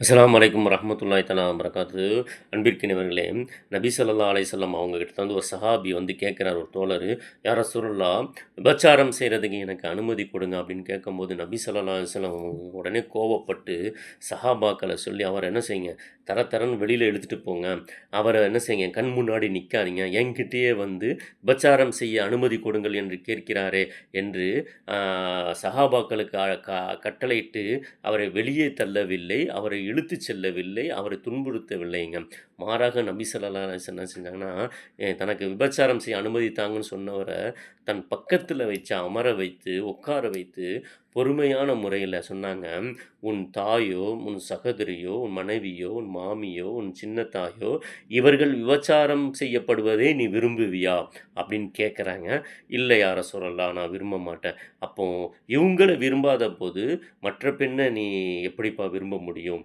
அஸ்லாம் அலைக்கும் ரஹமத்துல்லாய் தஆலா வரகாத்து அன்பிற்கினவர்களே நபி ஸல்லல்லாஹு அலையம் அவங்ககிட்ட வந்து ஒரு சஹாபி வந்து கேட்குறார் ஒரு தோழர் யார சுருல்லா விபச்சாரம் செய்கிறதுக்கு எனக்கு அனுமதி கொடுங்க அப்படின்னு கேட்கும்போது நபி ஸல்லல்லாஹு அலிஸ்லாம் உடனே கோவப்பட்டு சஹாபாக்களை சொல்லி அவரை என்ன செய்யுங்க தர தரன்னு வெளியில் எடுத்துகிட்டு போங்க. அவரை என்ன செய்யுங்க கண் முன்னாடி நிற்காதீங்க என்கிட்டயே வந்து விபச்சாரம் செய்ய அனுமதி கொடுங்கள் என்று கேட்கிறாரே என்று சஹாபாக்களுக்கு க- கட்டளையிட்டு அவரை வெளியே தள்ளவில்லை. அவரை இழுத்து செல்லவில்லை அவரை துன்புறுத்தவில்லைங்க. மாறாக நபி ஸல்லல்லாஹு என்ன செஞ்சாங்கன்னா தனக்கு விபச்சாரம் செய்ய அனுமதித்தாங்கன்னு சொன்னவரை தன் பக்கத்தில் வச்சு அமர வைத்து உட்கார வைத்து பொறுமையான முறையில் சொன்னாங்க. உன் தாயோ உன் சகோதரியோ உன் மனைவியோ உன் மாமியோ உன் சின்ன தாயோ இவர்கள் விபச்சாரம் செய்யப்படுவதே நீ விரும்புவியா? அப்படின்னு கேட்குறாங்க இல்லை யார சொல்லலாம் நான் விரும்ப மாட்டேன். அப்போ இவங்களை விரும்பாத போது மற்ற பெண்ணை நீ எப்படிப்பா விரும்ப முடியும்?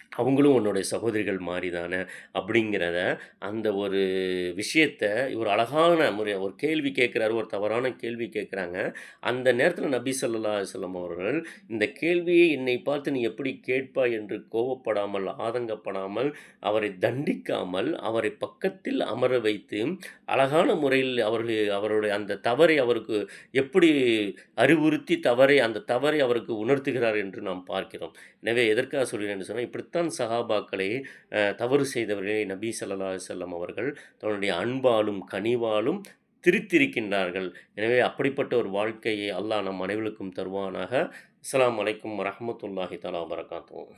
அவங்களும் உன்னுடைய சகோதரிகள் மாதிரி தானே அப்படிங்கிறத அந்த ஒரு விஷயத்த ஒரு அழகான முறை ஒரு கேள்வி கேட்குறாரு ஒரு தவறான கேள்வி கேட்குறாங்க. அந்த நேரத்தில் நபி ஸல்லல்லாஹு சொல்லம் அவர்கள் இந்த கேள்வியை என்னை பார்த்து நீ எப்படி கேட்பாய் என்று கோவப்படாமல் ஆதங்கப்படாமல் அவரை தண்டிக்காமல் அவரை பக்கத்தில் அமர வைத்து அழகான முறையில் அவர்கள் அவருடைய அந்த தவறை அவருக்கு எப்படி அறிவுறுத்தி தவறை அந்த தவறை அவருக்கு உணர்த்துகிறார் என்று நாம் பார்க்கிறோம். எனவே எதற்காக சொல்கிறேன் சொன்னால் இப்படித்தான் சஹாபாக்களை தவறு செய்தவர்களே நபி சல்லா செல்லம் அவர்கள் தன்னுடைய அன்பாலும் கனிவாலும் திருத்திருக்கின்றார்கள். எனவே அப்படிப்பட்ட ஒரு வாழ்க்கையை அல்லாஹ் நம் அனைவருக்கும் தருவானாக. அஸ்லாம் வலைக்கம் வரமத்துல்லாஹி தலா வரகாத்தோம்